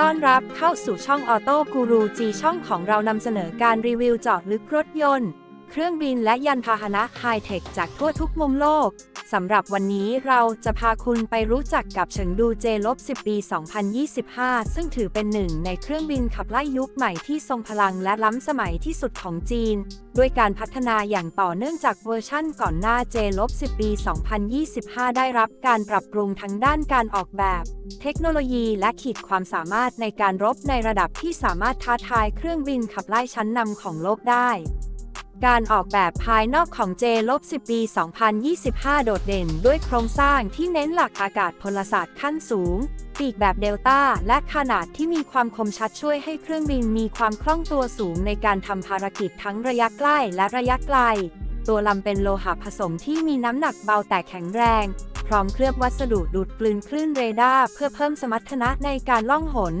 ต้อนรับเข้าสู่ช่องออโต้กูรูจีช่องของเรานำเสนอการรีวิวเจาะลึกรถยนต์ เครื่องบินและยานพาหนะไฮเทคจากทั่วทุกมุมโลก สำหรับวันนี้เราจะพาคุณไปรู้จักกับเฉิงดูเจลบ10 ปี 2025 ซึ่งถือเป็นหนึ่งในเครื่องบินขับไล่ยุคใหม่ที่ทรงพลังและล้ำสมัยที่สุดของจีน ด้วยการพัฒนาอย่างต่อเนื่องจากเวอร์ชั่นก่อนหน้าเจลบ10 ปี 2025 ได้รับการปรับปรุงทั้งด้านการออกแบบ เทคโนโลยีและขีดความสามารถในการรบในระดับที่สามารถท้าทายเครื่องบินขับไล่ชั้นนำของโลกได้ การออกแบบภายนอกของ J ลบ10 ปี 2025 โดดเด่นด้วยโครงสร้างที่เน้นหลักอากาศพลศาสตร์ขั้นสูง ปีกแบบเดลต้าและขนาดที่มีความคมชัดช่วยให้เครื่องบินมีความคล่องตัวสูงในการทำภารกิจทั้งระยะใกล้และระยะไกล ตัวลำเป็นโลหะผสมที่มีน้ำหนักเบาแต่แข็งแรง พร้อมเคลือบวัสดุดูดกลืนคลื่นเรดาร์เพื่อเพิ่มสมรรถนะในการล่องหน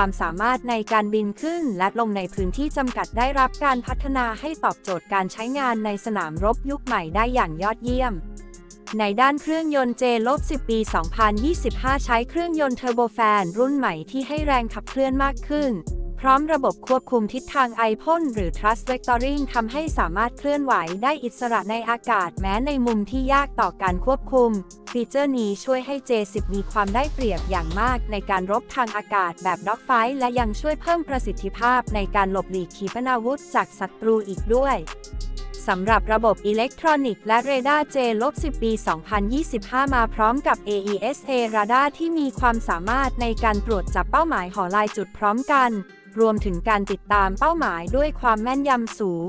ความสามารถในการบินขึ้นและลงในพื้นที่จำกัดได้รับการพัฒนาให้ตอบโจทย์การใช้งานในสนามรบยุคใหม่ได้อย่างยอดเยี่ยม ในด้านเครื่องยนต์ J ลบ10 ปี 2025 ใช้เครื่องยนต์เทอร์โบแฟนรุ่นใหม่ที่ให้แรงขับเคลื่อนมากขึ้น ร้อมระบบควบคุมทิศทางไอพ่นหรือ thrust vectoring ทำให้สามารถเคลื่อนไหวได้อิสระในอากาศแม้ในมุมที่ยากต่อการควบคุม ฟีเจอร์นี้ช่วยให้ J10 มีความได้เปรียบอย่างมากในการรบทางอากาศแบบด็อกไฟและยังช่วยเพิ่มประสิทธิภาพในการหลบหลีกขีปนาวุธจากศัตรูอีกด้วยสำหรับระบบอิเล็กทรอนิกส์และเรดาร์ J ลบ10 ปี 2025 มาพร้อมกับ AESA ร a d a r ที่มีความสามารถในการตรวจจับเป้าหมายหอลายจุดพร้อมกัน รวมถึงการติดตามเป้าหมายด้วยความแม่นยำสูง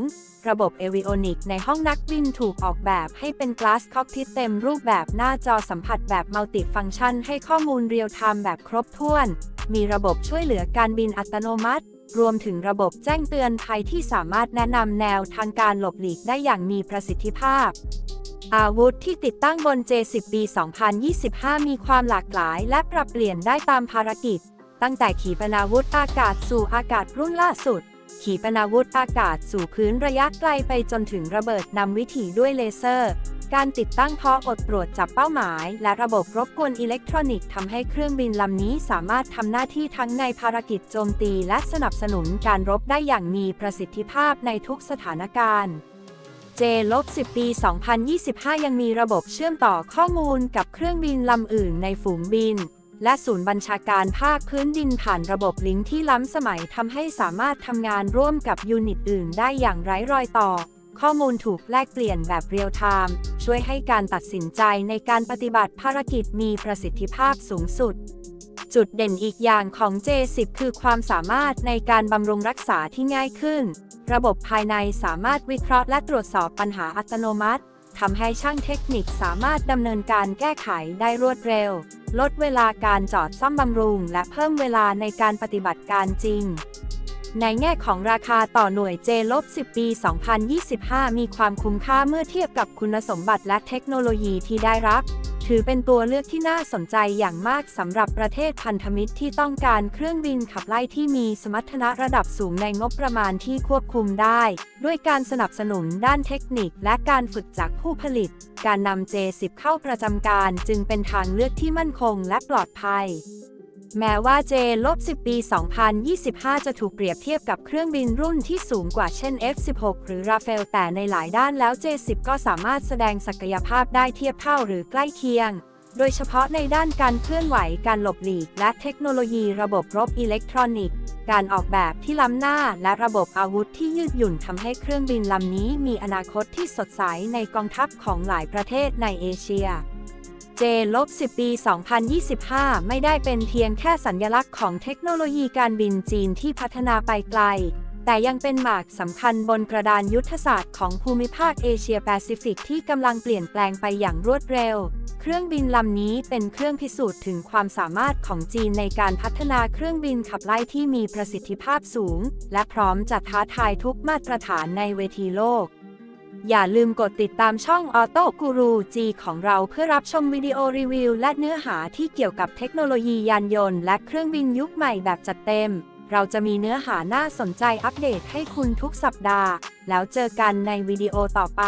ระบบเอวิโอนิกในห้องนักบินถูกออกแบบให้เป็น Glass Cockpit เต็มรูปแบบหน้าจอสัมผัสแบบมัลติฟังก์ชัน ให้ข้อมูลเรียลไทม์แบบครบถ้วน มีระบบช่วยเหลือการบินอัตโนมัติ รวมถึงระบบแจ้งเตือนภัยที่สามารถแนะนำแนวทางการหลบหลีกได้อย่างมีประสิทธิภาพอาวุธที่ติดตั้งบน J10 ปี 2025 มีความหลากหลายและปรับเปลี่ยนได้ตามภารกิจ ตั้งแต่ขีปนาวุธอากาศสู่อากาศรุ่นล่าสุด ขีปนาวุธอากาศสู่พื้นระยะไกลไปจนถึงระเบิดนำวิถีด้วยเลเซอร์ การติดตั้งเพาะอดตรวจจับเป้าหมาย และระบบรบกวนอิเล็กทรอนิกส์ทำให้เครื่องบินลำนี้สามารถทำหน้าที่ทั้งในภารกิจโจมตีและสนับสนุนการรบได้อย่างมีประสิทธิภาพในทุกสถานการณ์ J ลบ10 ปี 2025 ยังมีระบบเชื่อมต่อข้อมูลกับเครื่องบินลำอื่นในฝูงบิน และศูนย์บัญชาการภาคพื้นดินผ่านระบบลิงก์ที่ล้ำสมัยทำให้สามารถทำงานร่วมกับยูนิตอื่นได้อย่างไร้รอยต่อ ข้อมูลถูกแลกเปลี่ยนแบบเรียลไทม์ช่วยให้การตัดสินใจในการปฏิบัติภารกิจมีประสิทธิภาพสูงสุด จุดเด่นอีกอย่างของ J10 คือความสามารถในการบำรุงรักษาที่ง่ายขึ้น ระบบภายในสามารถวิเคราะห์และตรวจสอบปัญหาอัตโนมัติ ทำให้ช่างเทคนิคสามารถดำเนินการแก้ไขได้รวดเร็ว ลดเวลาการจอดซ่อมบำรุง และเพิ่มเวลาในการปฏิบัติการจริง ในแง่ของราคาต่อหน่วย J ลบ10 ปี 2025 มีความคุ้มค่าเมื่อเทียบกับคุณสมบัติและเทคโนโลยีที่ได้รับ ถือเป็นตัวเลือกที่น่าสนใจอย่างมากสำหรับประเทศพันธมิตรที่ต้องการเครื่องบินขับไล่ที่มีสมรรถนะระดับสูงในงบประมาณที่ควบคุมได้ ด้วยการสนับสนุนด้านเทคนิคและการฝึกจากผู้ผลิต การนำ J10 เข้าประจำการจึงเป็นทางเลือกที่มั่นคงและปลอดภัย แม้ว่า J ลบ10 ปี 2025 จะถูกเปรียบเทียบกับเครื่องบินรุ่นที่สูงกว่าเช่น F16 หรือ Rafael แต่ในหลายด้านแล้ว J10 ก็สามารถแสดงศักยภาพได้เทียบเท่าหรือใกล้เคียง โดยเฉพาะในด้านการเคลื่อนไหว การหลบหลีก และเทคโนโลยีระบบรบอิเล็กทรอนิกส์ การออกแบบที่ล้ำหน้า และระบบอาวุธที่ยืดหยุ่นทำให้เครื่องบินลำนี้มีอนาคตที่สดใสในกองทัพของหลายประเทศในเอเชีย J ลบ10 ปี 2025 ไม่ได้เป็นเพียงแค่สัญลักษณ์ของเทคโนโลยีการบินจีนที่พัฒนาไปไกล แต่ยังเป็นหมากสำคัญบนกระดานยุทธศาสตร์ของภูมิภาคเอเชียแปซิฟิกที่กำลังเปลี่ยนแปลงไปอย่างรวดเร็ว เครื่องบินลำนี้เป็นเครื่องพิสูจน์ถึงความสามารถของจีนในการพัฒนาเครื่องบินขับไล่ที่มีประสิทธิภาพสูง และพร้อมจะท้าทายทุกมาตรฐานในเวทีโลก อย่าลืมกดติดตามช่องออโต้กูรูจีของเราเพื่อรับชมวิดีโอรีวิว และเนื้อหาที่เกี่ยวกับเทคโนโลยียานยนต์และเครื่องบินยุคใหม่แบบจัดเต็ม เราจะมีเนื้อหาน่าสนใจอัปเดตให้คุณทุกสัปดาห์ แล้วเจอกันในวิดีโอต่อไป